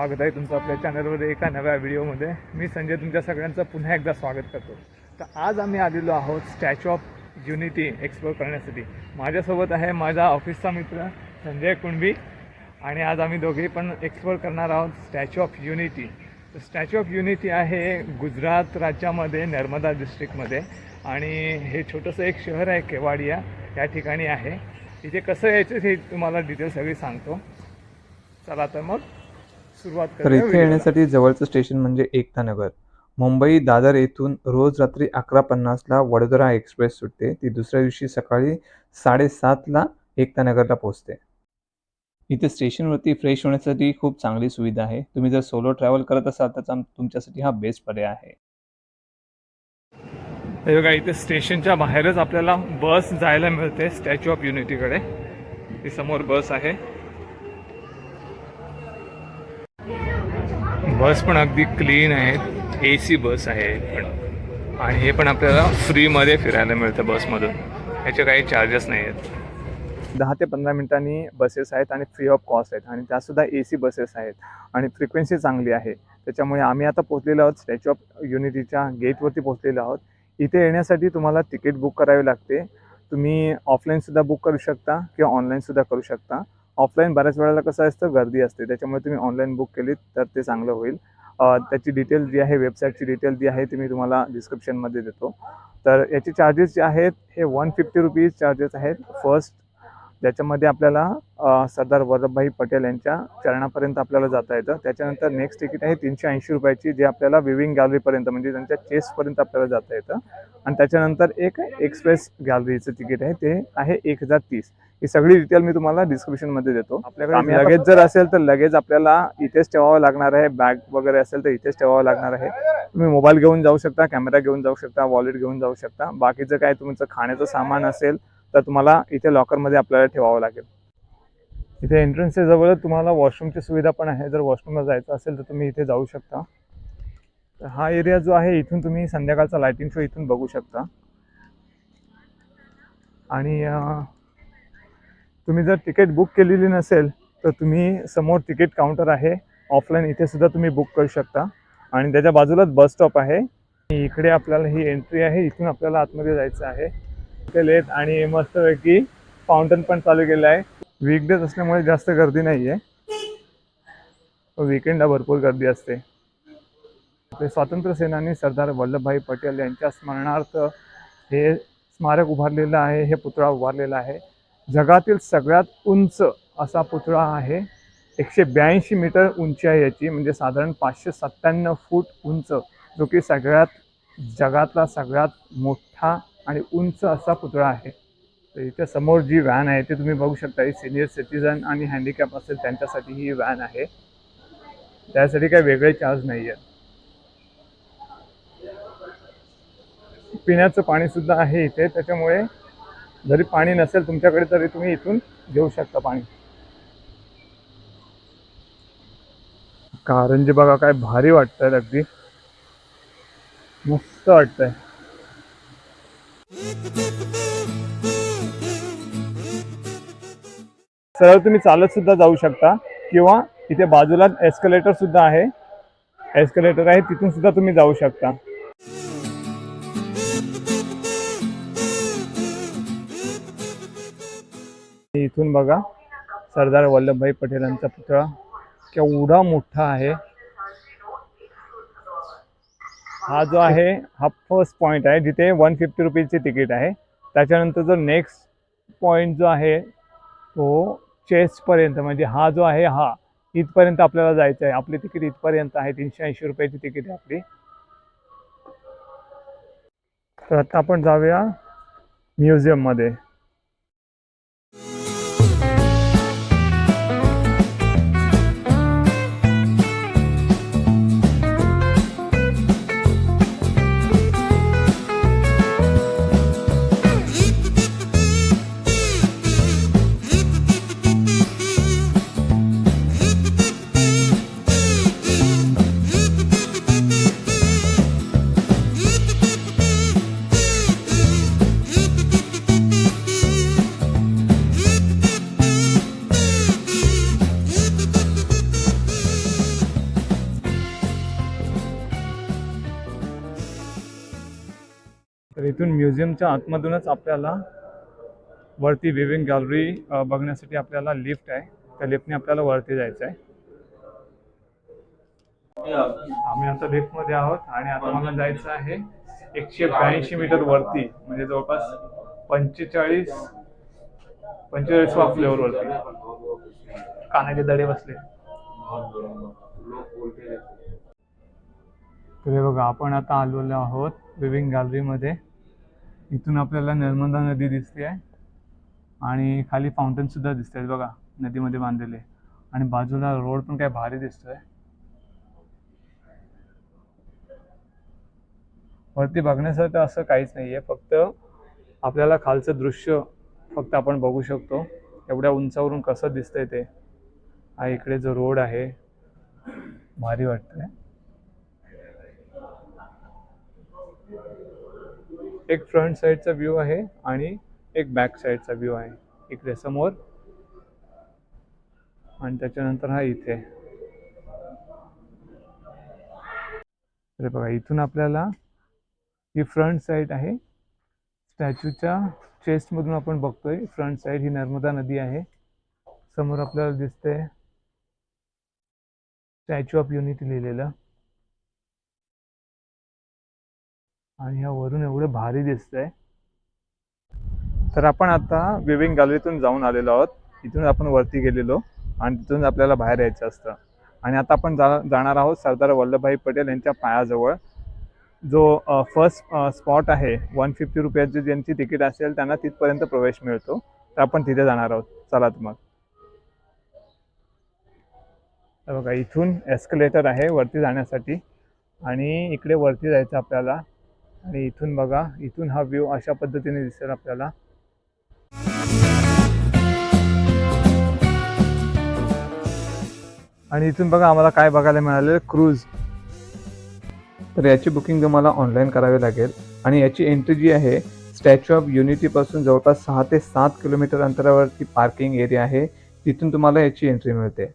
स्वागत आहे तुमचं आपल्या चॅनलवर एका नव्या व्हिडिओमध्ये. मी संजय तुमच्या सगळ्यांचं पुन्हा एकदा स्वागत करतो. तर आज आम्ही आलेलो आहोत स्टॅच्यू ऑफ युनिटी एक्सप्लोर करण्यासाठी. माझ्यासोबत आहे माझा ऑफिसचा मित्र संजय कुणबी आणि आज आम्ही दोघेही पण एक्सप्लोर करणार आहोत स्टॅच्यू ऑफ युनिटी तर स्टॅच्यू ऑफ युनिटी आहे गुजरात राज्यामध्ये नर्मदा डिस्ट्रिक्टमध्ये आणि हे छोटंसं एक शहर आहे केवाडिया या ठिकाणी आहे. इथे कसं यायचं हे तुम्हाला डिटेल सगळी सांगतो. चला तर मग. सुरुवात तर इथे. येण्यासाठी जवळचं स्टेशन म्हणजे एकता नगर. मुंबई दादर येथून रोज रात्री अकरा पन्नासला वडोदरा एक्सप्रेस सुटते. ती दुसऱ्या दिवशी सकाळी साडेसातला एकता नगरला पोहोचते. इथे स्टेशनवरती फ्रेश होण्यासाठी खूप चांगली सुविधा आहे. तुम्ही जर सोलो ट्रॅव्हल करत असाल तर तुम- तुमच्यासाठी हा बेस्ट पर्याय आहे. हे बघा इथे स्टेशनच्या बाहेरच आपल्याला बस जायला मिळते स्टॅच्यू ऑफ युनिटीकडे ही समोर बस आहे. बस पण अगदी क्लीन आहेत. ए सी बस आहे पण. आणि हे पण आपल्याला फ्रीमध्ये फिरायला मिळतं बसमधून. ह्याचे काही चार्जेस नाही आहेत. दहा ते पंधरा मिनिटांनी बसेस आहेत आणि फ्री ऑफ कॉस्ट आहेत. आणि त्यासुद्धा ए सी बसेस आहेत. आणि फ्रिक्वेन्सी चांगली आहे. त्याच्यामुळे आम्ही आता पोहोचलेलो आहोत. स्टॅच्यू ऑफ युनिटीच्या गेटवरती पोहोचलेलो आहोत. इथे येण्यासाठी तुम्हाला तिकीट बुक करावी लागते. तुम्ही ऑफलाईनसुद्धा बुक करू शकता किंवा ऑनलाईनसुद्धा करू शकता. ऑफलाईन बऱ्याच वेळेला कसं असतं गर्दी असते. त्याच्यामुळे तुम्ही ऑनलाईन बुक केलीत तर ते चांगलं होईल. त्याची डिटेल जी आहे वेबसाईटची डिटेल जी आहे ती मी तुम्हाला डिस्क्रिप्शनमध्ये देतो. तर याचे चार्जेस जे आहेत हे वन फिफ्टी रुपीज चार्जेस आहेत फर्स्ट ज्याच्यामध्ये आपल्याला सरदार वल्लभभाई पटेल यांच्या चरणापर्यंत आपल्याला जाता येतं. त्याच्यानंतर नेक्स्ट तिकीट आहे तीनशे ऐंशी रुपयाची जे आपल्याला विविंग गॅलरीपर्यंत म्हणजे त्यांच्या चेस्टपर्यंत आपल्याला जाता येतं. आणि त्याच्यानंतर एक एक्सप्रेस गॅलरीचं तिकीट आहे ते आहे एक हजार तीस. ही सगळी डिटेल मी तुम्हाला डिस्क्रिप्शनमध्ये देतो. आपल्याकडे लगेज जर असेल तर लगेज आपल्याला इथेच ठेवावं लागणार आहे. बॅग वगैरे असेल तर इथेच ठेवावं लागणार आहे. तुम्ही मोबाईल घेऊन जाऊ शकता कॅमेरा घेऊन जाऊ शकता वॉलेट घेऊन जाऊ शकता. बाकीचं काय तुमचं खाण्याचं सामान असेल तर तुम्हाला इथे लॉकरमध्ये आपल्याला ठेवावं लागेल. इथे एंट्रन्सच्या जवळ तुम्हाला वॉशरूमची सुविधा पण आहे. जर वॉशरूमला जायचं असेल तर तुम्ही इथे जाऊ शकता. तर हा एरिया जो आहे इथून तुम्ही संध्याकाळचा लायटिंग शो इथून बघू शकता. आणि तुम्ही जर तिकीट बुक केलेली नसेल तर तुम्ही समोर तिकीट काउंटर आहे. ऑफलाईन इथे सुद्धा तुम्ही बुक करू शकता. आणि त्याच्या बाजूलाच बस स्टॉप आहे. इकडे आपल्याला ही एंट्री आहे. इथून आपल्याला आतमध्ये जायचं आहे. केलेत आणि मस्तपैकी फाउंटन पण चालू केलं आहे. वीकडेज असल्यामुळे जास्त गर्दी नाही आहे विकेंडला भरपूर गर्दी असते. आपले स्वातंत्र्य सेनानी सरदार वल्लभभाई पटेल यांच्या स्मरणार्थ हे स्मारक उभारलेलं आहे. हे पुतळा उभारलेला आहे. जगातील सगळ्यात उंच असा पुतळा आहे. एकशे ब्याऐंशी मीटर उंची आहे याची म्हणजे साधारण पाचशे सत्त्याण्णव फूट उंच जो की सगळ्यात जगातला सगळ्यात मोठा आणि उंच असा पुतळा आहे. तर इथे समोर जी व्हॅन आहे ते तुम्ही बघू शकता ही सिनियर सिटीजन आणि हँडिकॅप असेल त्यांच्यासाठी ही व्हॅन आहे. त्यासाठी काही वेगळे चार्ज नाही आहेत पिण्याचं पाणीसुद्धा आहे इथे त्याच्यामुळे जरी पाणी नसेल तुमच्याकडे तरी तुम्ही इथून घेऊ शकता पाणी. कारंजी बघा काय भारी वाटतंय अगदी. मस्त वाटतंय. सरळ तुम्ही चालत सुद्धा जाऊ शकता किंवा इथे बाजूला एस्कलेटर सुद्धा आहे. एस्कलेटर आहे तिथून सुद्धा तुम्ही जाऊ शकता. इथून बघा. सरदार वल्लभभाई पटेलांचा पुतळा केवढा मोठा आहे. हा जो आहे हा फर्स्ट पॉइंट आहे. जिथे वन फिफ्टी रुपीजची तिकीट आहे. त्याच्यानंतर जो नेक्स्ट पॉइंट जो आहे तो चेस्टपर्यंत म्हणजे हा जो आहे हा इथपर्यंत आपल्याला जायचं आहे. आपली तिकीट इथपर्यंत आहे. तीनशे ऐंशी रुपयाची तिकीट आहे आपली. तर आता आपण जाऊया म्युझियममध्ये. इथून आतमधूनच आपल्याला वरती विविंग गॅलरी बघण्यासाठी आपल्याला लिफ्ट आहे. त्या लिफ्टने आपल्याला वरती जायचं आहे. आम्ही आता लिफ्टमध्ये आहोत आणि आता मला जायचं आहे एकशे ब्याऐंशी मीटर वरती म्हणजे जवळपास पंचेचाळीस पंचेचाळीस फ्लोअर वरती. कानाचे दडे बसले. तर हे बघा आपण आता आलेलो आहोत विविंग गॅलरीमध्ये. इथून आपल्याला नर्मदा नदी दिसते आहे. आणि खाली फाउंटनसुद्धा दिसत आहेत बघा नदीमध्ये बांधलेले. आणि बाजूला रोड पण काय भारी दिसतोय. वरती बघण्यासारखं असं काहीच नाही आहे फक्त आपल्याला खालचं दृश्य फक्त आपण बघू शकतो. एवढ्या उंचावरून कसं दिसतंय ते. हा इकडे जो रोड आहे भारी वाटतंय. एक फ्रंट साईडचा व्ह्यू आहे आणि एक बॅक साईडचा व्ह्यू आहे. इकडे समोर आणि त्याच्यानंतर हा इथे. अरे बघा इथून आपल्याला ही फ्रंट साईड आहे. स्टॅच्यूच्या चेस्टमधून आपण बघतोय फ्रंट साईड ही नर्मदा नदी आहे. समोर आपल्याला दिसते स्टॅच्यू ऑफ युनिटी लिहिलेलं. आणि ह्या वरून एवढं भारी दिसतंय. तर आपण आता विविंग गॅलरीतून जाऊन आलेलो आहोत. इथून आपण वरती गेलेलो आणि तिथून आपल्याला बाहेर यायचं असतं. आणि आता आपण जा जाणार आहोत सरदार वल्लभभाई पटेल यांच्या पायाजवळ. जो फर्स्ट स्पॉट आहे वन फिफ्टी रुपयाची ज्यांची तिकीट असेल त्यांना तिथपर्यंत प्रवेश मिळतो. तर आपण तिथे जाणार आहोत. चला मग. तर बघा इथून एस्कलेटर आहे वरती जाण्यासाठी. आणि इकडे वरती जायचं आपल्याला. आणि इथून बघा इथून हा व्ह्यू अशा पद्धतीने दिसेल आपल्याला. आणि इथून बघा आम्हाला काय बघायला मिळालेलं क्रूज तर याची बुकिंग तुम्हाला ऑनलाईन करावी लागेल. आणि याची एंट्री जी आहे स्टॅच्यू ऑफ युनिटीपासून जवळपास सहा ते सात किलोमीटर अंतरावरती पार्किंग एरिया आहे. तिथून तुम्हाला याची एंट्री मिळते.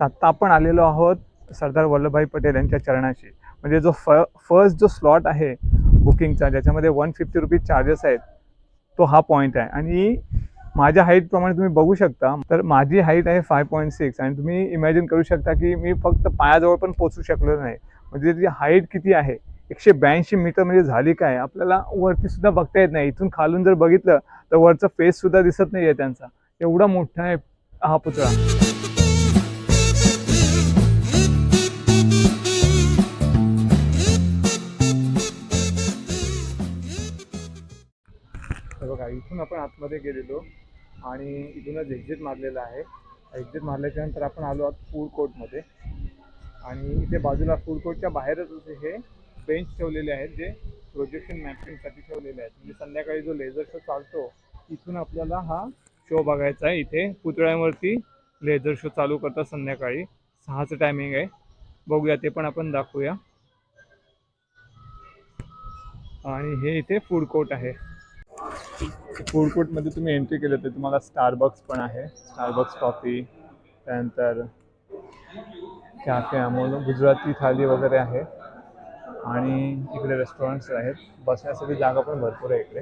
आत्ता आपण आलेलो आहोत सरदार वल्लभभाई पटेल यांच्या चरणाशी. म्हणजे जो फ फर्स्ट जो स्लॉट आहे बुकिंगचा ज्याच्यामध्ये वन फिफ्टी रुपीज चार्जेस आहेत तो हा पॉईंट आहे. आणि माझ्या हाईटप्रमाणे तुम्ही बघू शकता तर माझी हाईट आहे फाय पॉईंट सिक्स आणि तुम्ही इमॅजिन करू शकता की मी फक्त पायाजवळ पण पोचू शकलो नाही. म्हणजे त्याची हाईट किती आहे एकशे ब्याऐंशी मीटर म्हणजे झाली काय आपल्याला वरतीसुद्धा बघता येत नाही. इथून खालून जर बघितलं तर वरचं फेससुद्धा दिसत नाही आहे त्यांचा. एवढा मोठा आहे हा पुतळा. इथून आपण आतमध्ये गेलेलो आणि इथूनच एक्झिट मारलेला आहे. एक्झिट मारल्याच्या नंतर आपण आलो आहोत फूड कोर्टमध्ये आणि इथे बाजूला फूड कोर्टच्या बाहेरच असे हे बेंच ठेवलेले आहेत जे प्रोजेक्शन मॅपिंगसाठी ठेवलेले आहेत. म्हणजे संध्याकाळी जो लेझर शो चालतो इथून आपल्याला हा शो बघायचा आहे. इथे पुतळ्यावरती लेझर शो चालू करतात संध्याकाळी. सहाचं टायमिंग आहे. बघूया ते पण आपण दाखवूया. आणि हे इथे फूड कोर्ट आहे. फूड कोर्टमध्ये तुम्ही एंट्री केलं तर तुम्हाला स्टारबक्स पण आहे. स्टारबक्स कॉफी त्यानंतर कॅफे अमोल गुजराती थाली वगैरे आहे. आणि इकडे रेस्टॉरंट्स आहेत. बसण्यासाठी जागा पण भरपूर आहे इकडे.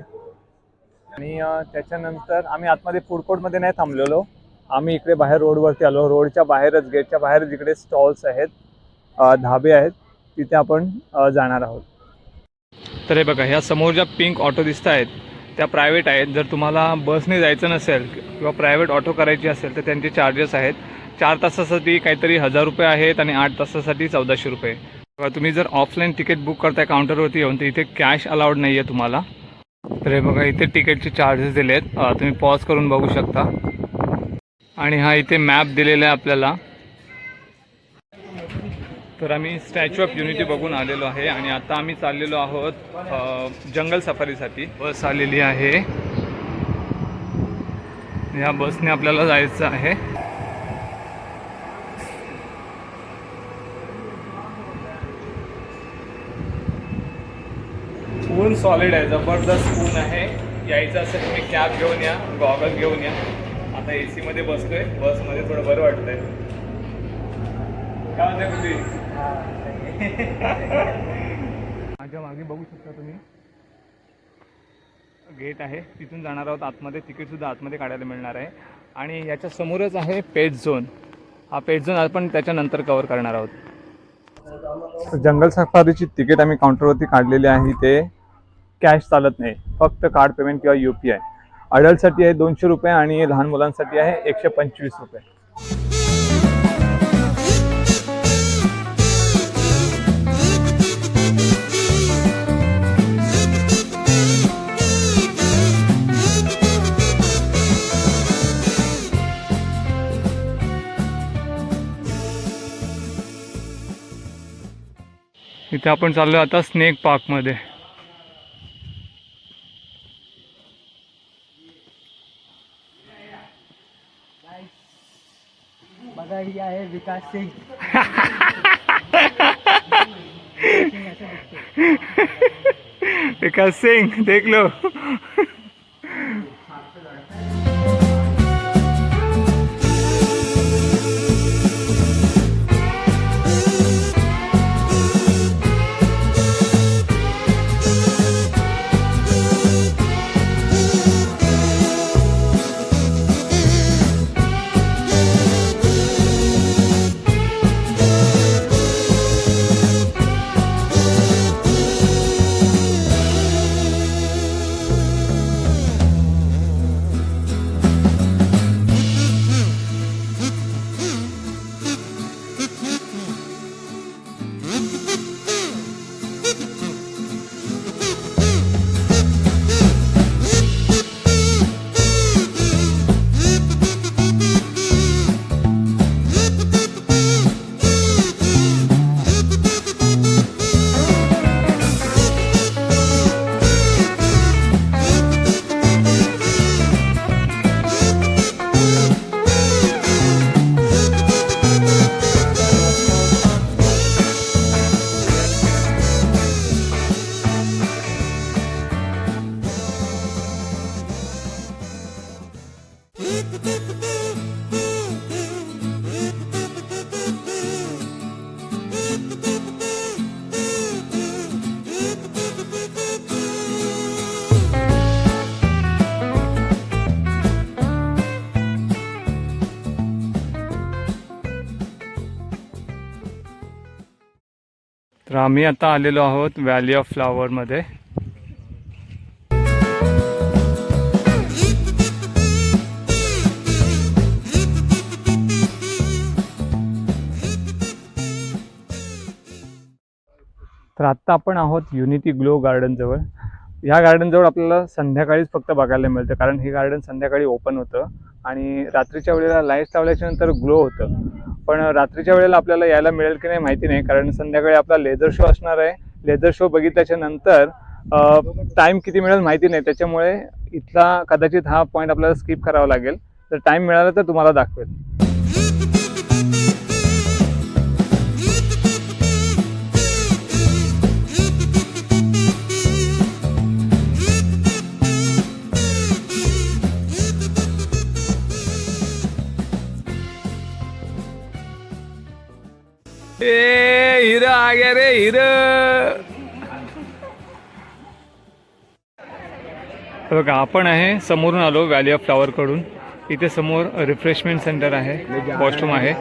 आणि त्याच्यानंतर आम्ही आतमध्ये फूड कोर्टमध्ये नाही थांबलेलो. आम्ही इकडे बाहेर रोडवरती आलो. रोडच्या बाहेरच गेटच्या बाहेर जिकडे स्टॉल्स आहेत. धाबे आहेत. तिथे आपण जाणार आहोत. तर हे बघा ह्या समोर ज्या पिंक ऑटो दिसत आहेत त्या प्रायव्हेट आहेत. जर तुम्हाला बसने जायचं नसेल किंवा प्रायव्हेट ऑटो करायची असेल तर त्यांचे चार्जेस आहेत. चार तासासाठी काहीतरी हजार रुपये आहेत आणि आठ तासासाठी चौदाशे रुपये. बघा तुम्ही जर ऑफलाईन तिकीट बुक करताय काउंटरवरती येऊन तर इथे कॅश अलाउड नाही आहे तुम्हाला. तर हे बघा इथे तिकीटचे चार्जेस दिले आहेत तुम्ही पॉज करून बघू शकता. आणि हा इथे मॅप दिलेला आहे आपल्याला. तर आम्ही स्टॅच्यू ऑफ युनिटी बघून आलेलो आहे आणि आता आम्ही चाललेलो आहोत जंगल सफारीसाठी. बस आलेली आहे. या बसने आपल्याला जायचं आहे. ऊन सॉलिड आहे जबरदस्त ऊन आहे. यायचं असेल तुम्ही कॅब घेऊन या गॉगल घेऊन या. आता ए सीमध्ये बसतोय बसमध्ये थोडं बरं वाटतंय. काय म्हणते तुम्ही माझ्या मागे बघू शकता तुम्ही. गेट आहे. तिथून जाणार आहोत आतमध्ये. तिकीटसुद्धा आतमध्ये काढायला मिळणार आहे. आणि याच्या समोरच आहे पेट झोन. हा पेट झोन आपण त्याच्यानंतर कवर करणार आहोत. जंगल सफारीची तिकीट आम्ही काउंटरवरती काढलेली आहे. ते कॅश चालत नाही. फक्त कार्ड पेमेंट किंवा यू पी आय अडल्टसाठी आहे दोनशे रुपये आणि लहान मुलांसाठी आहे एकशे पंचवीस रुपये. इथे आपण चाललो आता स्नेक पार्कमध्ये बघा ही आहे विकास सिंग. विकास सिंग देख लो. आम्ही आता आलेलो आहोत व्हॅली ऑफ फ्लावरमध्ये तर आत्ता आपण आहोत युनिटी ग्लो गार्डनजवळ ह्या गार्डनजवळ आपल्याला संध्याकाळीच फक्त बघायला मिळतं कारण हे गार्डन संध्याकाळी ओपन होतं आणि रात्रीच्या वेळेला लाईट्स लावल्याच्यानंतर ग्लो होतं. पण रात्रीच्या वेळेला आपल्याला यायला मिळेल की नाही माहिती नाही कारण संध्याकाळी आपला लेझर शो असणार आहे. लेझर शो बघितल्याच्या नंतर टाईम किती मिळेल माहिती नाही. त्याच्यामुळे इथला कदाचित हा पॉईंट आपल्याला स्किप करावा लागेल. तर टाईम मिळाला तर तुम्हाला दाखवेल. हिरो. रे बघा आपण आहे समोरून आलो व्हॅली ऑफ फ्लॉवरकडून इथे समोर रिफ्रेशमेंट सेंटर आहे वॉशरूम आहे.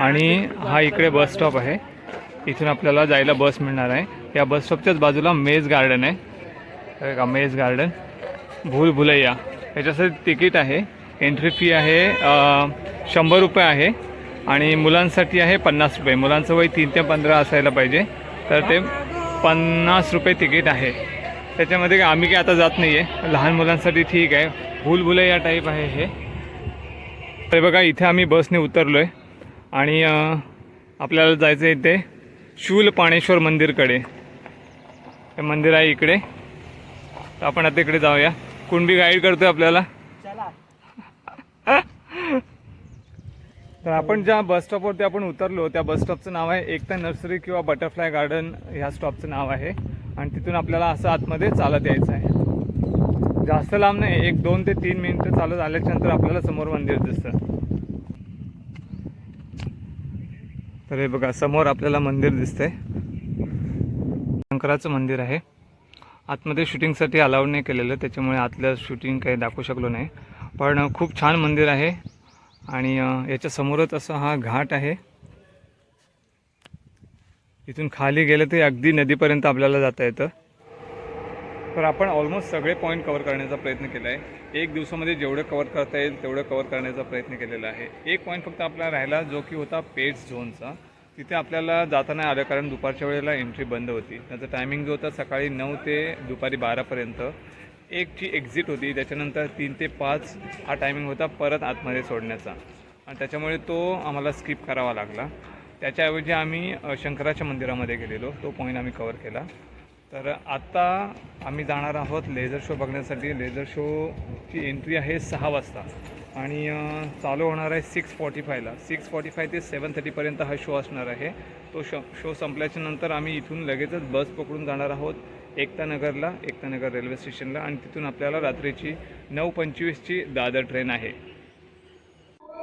आणि हा इकडे बस स्टॉप आहे. इथून आपल्याला जायला बस मिळणार आहे. या बस स्टॉपच्याच बाजूला मेज गार्डन आहे. का मेज गार्डन भूल भुलैया. याच्यासाठी तिकीट आहे. एंट्री फी आहे शंभर रुपये आहे. आणि मुलांसाठी आहे पन्नास रुपये. मुलांचं वय तीन ते पंधरा असायला पाहिजे. तर ते पन्नास रुपये तिकीट आहे. त्याच्यामध्ये काय आम्ही काय आता जात नाही आहे लहान मुलांसाठी ठीक आहे. भूलभुले या टाईप आहे हे. तर बघा इथे आम्ही बसने उतरलो आहे आणि आपल्याला जायचं आहे इथे शूल पाणेश्वर मंदिरकडे. हे मंदिर आहे इकडे. तर आपण आता इकडे जाऊया. कुणबी गाईड करतो आपल्याला? तर आपण ज्या बस स्टॉपवरती आपण उतरलो त्या बस स्टॉपचं नाव आहे एकता नर्सरी किंवा बटरफ्लाय गार्डन ह्या स्टॉपचं नाव आहे. आणि तिथून आपल्याला असं आतमध्ये चालत यायचं आहे. जास्त लांब नाही एक दोन ते तीन मिनिटं चालत आल्याच्यानंतर आपल्याला समोर मंदिर दिसतं. तर हे बघा समोर आपल्याला मंदिर दिसतंय. शंकराचं मंदिर आहे. आतमध्ये शूटिंगसाठी अलाउड नाही केलेलं त्याच्यामुळे आतलं शूटिंग काही दाखवू शकलो नाही. पण खूप छान मंदिर आहे. आणि याच्यासमोरच याच्या समोरच असा हा घाट आहे. इथून खाली गेलं तर अगदी नदीपर्यंत आपल्याला जाता येतं. तर आपण ऑलमोस्ट सगळे पॉईंट कवर करण्याचा प्रयत्न केला आहे. एक दिवसामध्ये जेवढं कवर करता येईल तेवढं कवर करण्याचा प्रयत्न केलेला आहे. एक पॉईंट फक्त आपला राहिला जो की होता पेट्स झोनचा तिथे आपल्याला जाता नाही आलं कारण दुपारच्या वेळेला एंट्री बंद होती. त्याचा टायमिंग जो होता सकाळी नऊ ते दुपारी बारापर्यंत एकची एक्झिट होती त्याच्यानंतर तीन ते पाच हा टायमिंग होता परत आतमध्ये सोडण्याचा. आणि त्याच्यामुळे तो आम्हाला स्किप करावा लागला. त्याच्याऐवजी आम्ही शंकराच्या मंदिरामध्ये गेलेलो. तो पॉईंट आम्ही कवर केला. तर आत्ता आम्ही जाणार आहोत लेझर शो बघण्यासाठी. लेझर शोची एंट्री आहे सहा वाजता. आणि चालू होणार आहे सिक्स फॉर्टी फायला सिक्स फॉर्टी फाय ते सेवन थर्टीपर्यंत हा शो असणार आहे. तो शो शो संपल्याच्या नंतर आम्ही इथून लगेचच बस पकडून जाणार आहोत. एकतानगरला एकतानगर रेल्वे स्टेशनला आणि तिथून आपल्याला रात्रीची नऊ पंचवीसची दादर ट्रेन आहे.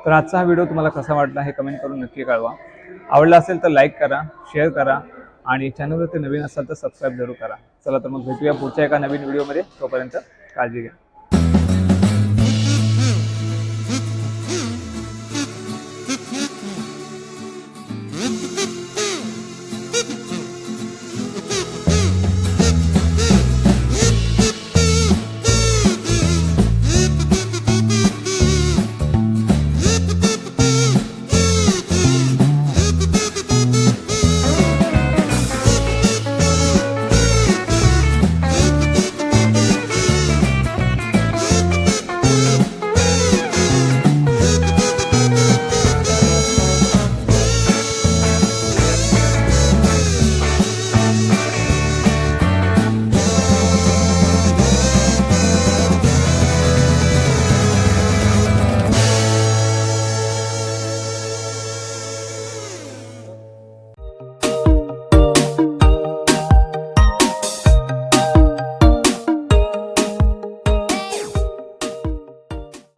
तर आजचा हा व्हिडिओ तुम्हाला कसा वाटला हे कमेंट करून नक्की कळवा. आवडला असेल तर लाईक करा शेअर करा आणि चॅनलवरती नवीन असाल तर सबस्क्राईब जरूर करा. चला तर मग भेटूया पुढच्या एका नवीन व्हिडिओमध्ये. तोपर्यंत काळजी घ्या.